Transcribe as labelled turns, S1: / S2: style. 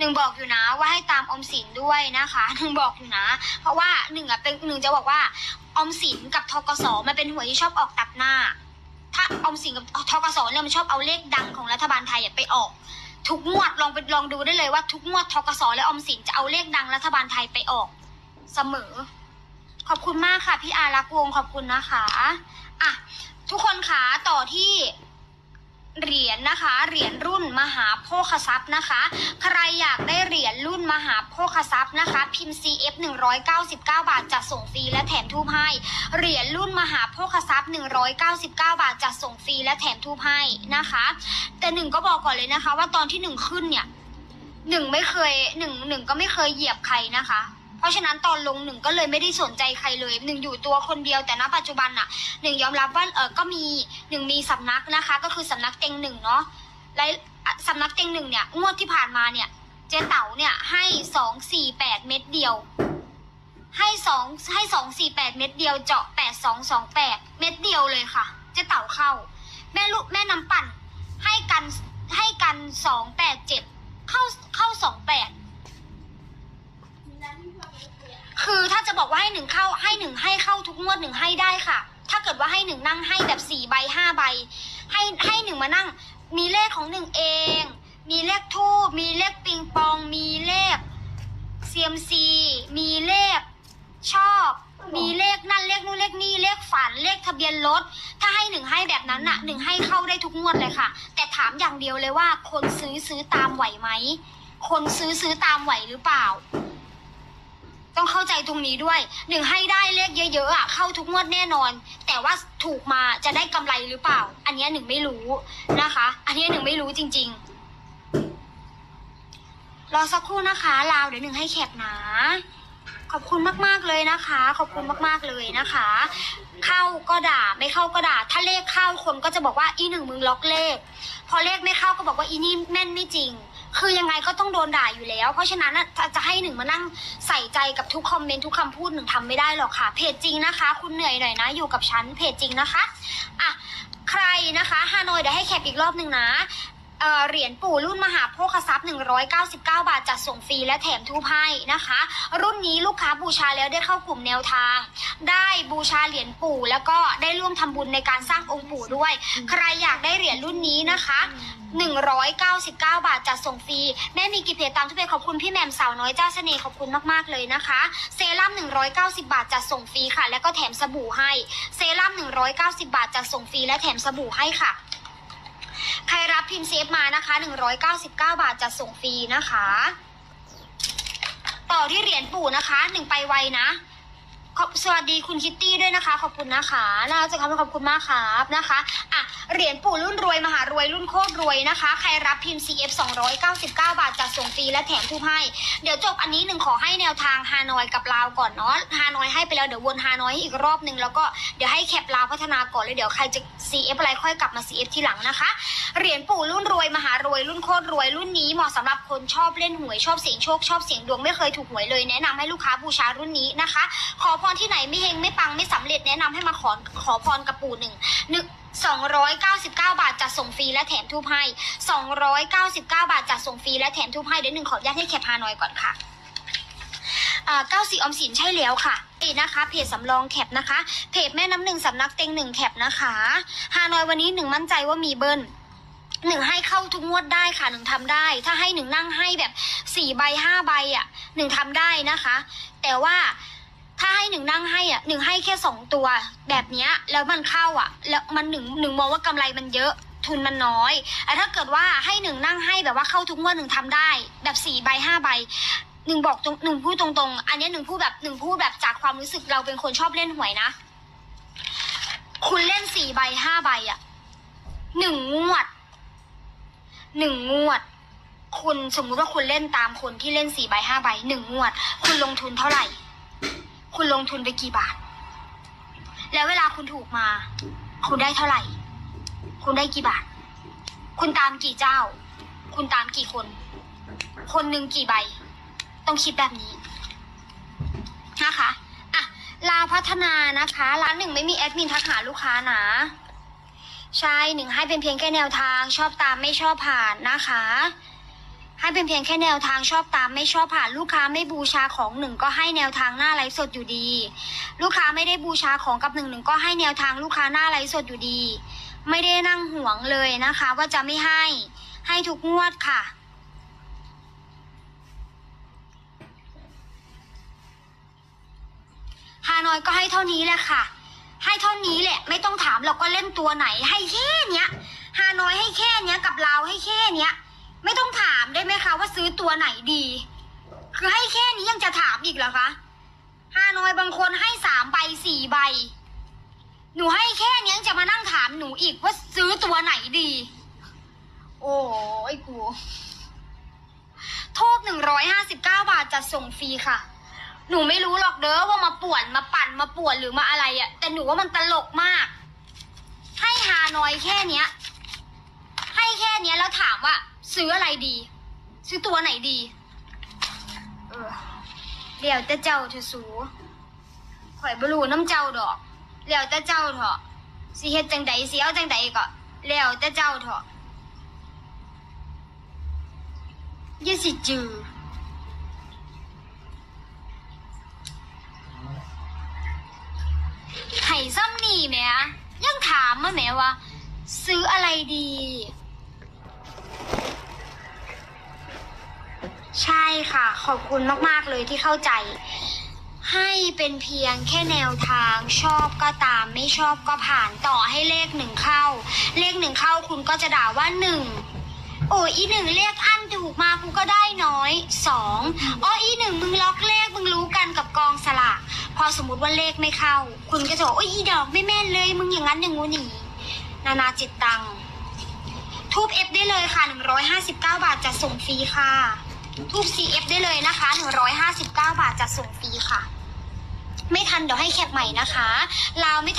S1: หนึ่งบอกอยู่นะว่าให้ตามอมสินด้วยนะคะหนึ่งบอกอยู่นะ เพราะว่าหนึ่งอะเป็นหนึ่งจะบอกว่าอมสินกับทกสมันเป็นหวยที่ชอบออกตัดหน้า ถ้าอมสินกับทกสเนี่ยมันชอบเอาเลขดังของรัฐบาลไทยไปออกทุกงวดลองไปลองดูได้เลยว่าทุกงวดทกสและอมสินจะเอาเลขดังรัฐบาลไทยไปออก เสมอ ขอบคุณมากค่ะ พี่อารักวงขอบคุณนะคะ อะ ทุกคนคะต่อที่ ยญนะคะ เหรียญรุ่นมหาโภคทรัพย์นะคะ ใครอยากได้เหรียญรุ่นมหาโภคทรัพย์นะคะ พิมพ์ CF 199 บาทจะส่งฟรีและแถมทูบให้ เหรียญรุ่นมหาโภคทรัพย์ 199 บาทจะส่งฟรีและแถมทูบให้นะคะ แต่หนึ่งก็บอกก่อนเลยนะคะ ว่าตอนที่หนึ่งขึ้นเนี่ยหนึ่งไม่เคยหนึ่งหนึ่งก็ไม่เคยเหยียบใครนะคะ เพราะฉะนั้นตอนลงหนึ่งก็เลยไม่ได้สนใจใครเลยหนึ่งอยู่ตัวคนเดียวแต่ณปัจจุบันอะหนึ่งยอมรับว่าเออก็มีหนึ่งมีสำนักนะคะ ก็คือสำนักเต็งหนึ่งเนาะและอ่สำนักเต็งหนึ่งเนี่ยงวดที่ผ่านมาเนี่ยเจ๊เต๋าเนี่ยให้สองสี่แปดเม็ดเดียว ให้สองให้สองสี่แปดเม็ดเดียวเจาะแปดสองสองแปดเม็ดเดียวเลยค่ะ เจ๊เต๋าเข้า แม่ลูกแม่น้ำปั่นให้กันให้กันสองแปดเจ็ดเข้าเข้าสองแปด คือถ้าจะบอกว่าให้หนึ่งเข้าให้หนึ่งให้เข้าทุกงวดหนึ่งให้ได้ค่ะ ถ้าเกิดว่าให้หนึ่งนั่งให้แบบสี่ใบห้าใบ ให้ให้หนึ่งมานั่ง มีเลขของหนึ่งเอง มีเลขทูบมีเลขปิงปอง มีเลขเซียมซีมีเลขชอบ มีเลขนั่นเลขนู่นเลขนี่เลขฝันเลขทะเบียนรถถ้าให้หนึ่งให้แบบนั้นน่ะหนึ่งให้เข้าได้ทุกงวดเลยค่ะ แต่ถามอย่างเดียวเลยว่า คนซื้อซื้อตามไหวไหมคนซื้อซื้อตามไหวหรือเปล่า ต้องเข้าใจตรงนี้ด้วยหนึ่งให้ได้เลขเยอะๆอะเข้าทุกงวดแน่นอน แต่ว่าถูกมาจะได้กำไรหรือเปล่า อันเนี้ยหนึ่งไม่รู้นะคะ อันเนี้ยหนึ่งไม่รู้จริง ๆ รอสักครู่นะคะ ลาวเดี๋ยวหนึ่งให้แคปนะขอบคุณมากๆเลยนะคะ ขอบคุณมากๆเลยนะคะ เข้าก็ด่าไม่เข้าก็ด่า ถ้าเลขเข้าคนก็จะบอกว่าอีหนึ่งมึงล็อกเลข พอเลขไม่เข้าก็บอกว่าอีนี่แม่นไม่จริง คือยังไงก็ต้องโดนด่าอยู่แล้ว เพราะฉะนั้นน่ะจะจะให้หนึ่งมานั่งใส่ใจกับทุกคอมเมนต์ทุกคำพูดหนึ่งทำไม่ได้หรอกค่ะ เพจจริงนะคะ คุณเหนื่อยหน่อยนะ อยู่กับฉันเพจจริงนะคะอะใครนะคะฮานอยเดี๋ยวให้แคปอีกรอบหนึ่งนะ เหรียญปู่รุ่นมหาโภคทรัพย์ 199 บาทจัดส่งฟรีและแถมทูบให้นะคะ รุ่นนี้ลูกค้าบูชาแล้วได้เข้ากลุ่มแนวทาง ได้บูชาเหรียญปู่ แล้วก็ได้ร่วมทำบุญในการสร้างองค์ปู่ด้วย ใครอยากได้เหรียญรุ่นนี้นะคะ199 บาทจัดส่งฟรี แม่มีกี่เพจตามทุกเพจขอบคุณพี่แหม่มสาวน้อยเจ้าเสน่ห์ขอบคุณมาก ๆ เลยนะคะ เซรั่ม190 บาทจัดส่งฟรีค่ะ แล้วก็แถมสบู่ให้ เซรั่ม190 บาทจัดส่งฟรีและแถมสบู่ให้ค่ะ ใครรับพิมพ์เซฟมานะคะ 199 บาทจะส่งฟรีนะคะ ต่อที่เหรียญปู่นะคะหนึ่งไปไวนะขอบสวัสดีคุณคิตตี้ด้วยนะคะ ขอบคุณนะคะน่าจะขอบขอบคุณมากครับนะคะอะ เหรียญปู่รุ่นรวยมหารวยรุ่นโคตรรวยนะคะ ใครรับพิมพ์ CF 299 บาทจะส่งฟรีและแถมทูบให้ เดี๋ยวจบอันนี้หนึ่งขอให้แนวทางฮานอยกับลาวก่อนเนาะฮานอยให้ไปแล้วเดี๋ยววนฮานอยอีกรอบหนึ่งแล้วก็เดี๋ยวให้แคปลาวพัฒนาก่อนเลยเดี๋ยวใครจะ CF อะไรค่อยกลับมา CF ทีหลังนะคะเหรียญปู่รุ่นรวยมหารวยรุ่นโคตรรวยรุ่นนี้เหมาะสำหรับคนชอบเล่นหวยชอบเสียงโชคชอบเสียงดวงไม่เคยถูกหวยเลยแนะนำให้ลูกค้าบูชารุ่นนี้นะคะ ขอพรที่ไหนไม่เฮงไม่ปังไม่สำเร็จแนะนำให้มาขอขอพรกับปู่หนึ่งหนึ่ง 299 บาทจะส่งฟรีและแถมทูบให้ 299 บาทจะส่งฟรีและแถมทูบให้เดี๋ยวหนึ่งขออนุญาตให้แคปฮานอยก่อนค่ะอ่าเก้าสี่ออมสินใช่แล้วค่ะนี่นะคะเพจสำรองแคปนะคะ เพจแม่น้ำหนึ่งสำนักเต็งหนึ่งแคปนะคะฮานอยวันนี้หนึ่งมั่นใจว่ามีเบิ้ลหนึ่งให้เข้าทุกงวดได้ค่ะหนึ่งทำได้ ถ้าให้หนึ่งนั่งให้แบบสี่ใบห้าใบอะหนึ่งทำได้นะคะ แต่ว่า ถ้าให้หนึ่งนั่งให้อะหนึ่งให้แค่สองตัว แบบเนี้ยแล้วมันเข้าอะ แล้วมันหนึ่งหนึ่งมองว่ากำไรมันเยอะทุนมันน้อยแต่ถ้าเกิดว่าให้หนึ่งนั่งให้แบบว่าเข้าทุกงวดหนึ่งทำได้ แบบสี่ใบห้าใบหนึ่งบอกตรงหนึ่งพูดตรงๆ อันนี้หนึ่งพูดแบบหนึ่งพูดแบบจากความรู้สึกเราเป็นคนชอบเล่นหวยนะ คุณเล่นสี่ใบห้าใบอะหนึ่งงวดหนึ่งงวด คุณสมมุติว่าคุณเล่นตามคนที่เล่นสี่ใบห้าใบหนึ่งงวด คุณลงทุนเท่าไหร่ คุณลงทุนไปกี่บาท แล้วเวลาคุณถูกมา คุณได้เท่าไหร่ คุณได้กี่บาท คุณตามกี่เจ้า คุณตามกี่คน คนหนึ่งกี่ใบ ต้องคิดแบบนี้นะคะอะลาพัฒนานะคะ ร้านหนึ่งไม่มีแอดมินทักหาลูกค้านะใช่หนึ่งให้เป็นเพียงแค่แนวทางชอบตามไม่ชอบผ่านนะคะ ให้เป็นเพียงแค่แนวทางชอบตามไม่ชอบผ่านลูกค้าไม่บูชาของหนึ่งก็ให้แนวทางหน้าไลฟ์สดอยู่ดี ลูกค้าไม่ได้บูชาของกับหนึ่งหนึ่งก็ให้แนวทางลูกค้าหน้าไลฟ์สดอยู่ดี ไม่ได้นั่งห่วงเลยนะคะ ว่าจะไม่ให้ ให้ทุกงวดค่ะฮานอยก็ให้เท่านี้แหละค่ะ ให้เท่านี้แหละ ไม่ต้องถามเราก็เล่นตัวไหนให้แค่เนี้ยฮานอยให้แค่เนี้ยกับเราให้แค่เนี้ย ไม่ต้องถามได้ไหมคะว่าซื้อตัวไหนดี คือให้แค่นี้ยังจะถามอีกเหรอคะฮานอยบางคนให้สามใบสี่ใบ หนูให้แค่นี้ยังจะมานั่งถามหนูอีกว่าซื้อตัวไหนดี โอ้ยกูทูบหนึ่งร้อยห้าสิบเก้าบาทจัดส่งฟรีค่ะ หนูไม่รู้หรอกเด้อว่ามาป่วนมาปั่นมาป่วนหรือมาอะไรอะ่ะแต่หนูว่ามันตลกมาก ให้ฮานอยแค่เนี้ย ให้แค่เนี้ยแล้วถามว่า ซื้ออะไรดี ซื้อตัวไหนดี เออเดี๋ยวแต่เจ้าเธอะสูข่อยบรูน้ำเจ้าดอกแล้วแต่เจ้าเถอะสิเฮ็ดจังใดสิเอาจังใดก็แล้วแต่เจ้าเถอะอย่าสิจือไห่ซ้ำนี่แม่ยังถามมาแม่ว่า ซื้ออะไรดี ใช่ค่ะ ขอบคุณมากๆเลยที่เข้าใจ ให้เป็นเพียงแค่แนวทางชอบก็ตามไม่ชอบก็ผ่านต่อให้เลขหนึ่งเข้า เลขหนึ่งเข้าคุณก็จะด่าว่าหนึ่งโอ้ยอีหนึ่งเลขอันถูกมากูก็ได้น้อยสองอ๋ออีหนึ่งมึงล็อกเลขมึงรู้กันกับกองสลากพอสมมติว่าเลขไม่เข้า คุณก็จะบอกโอ้ยอีดอกไม่แม่นเลย มึงอย่างนั้นอย่างงู้นอย่างนี้นานาจิตตังทูบเอฟได้เลยค่ะ 159 บาทจะส่งฟรีค่ะ ทูบ CF ได้เลยนะคะ 159 บาทจะส่งฟรีค่ะ ไม่ทันเดี๋ยวให้แคปใหม่นะคะลาวไม่ทัน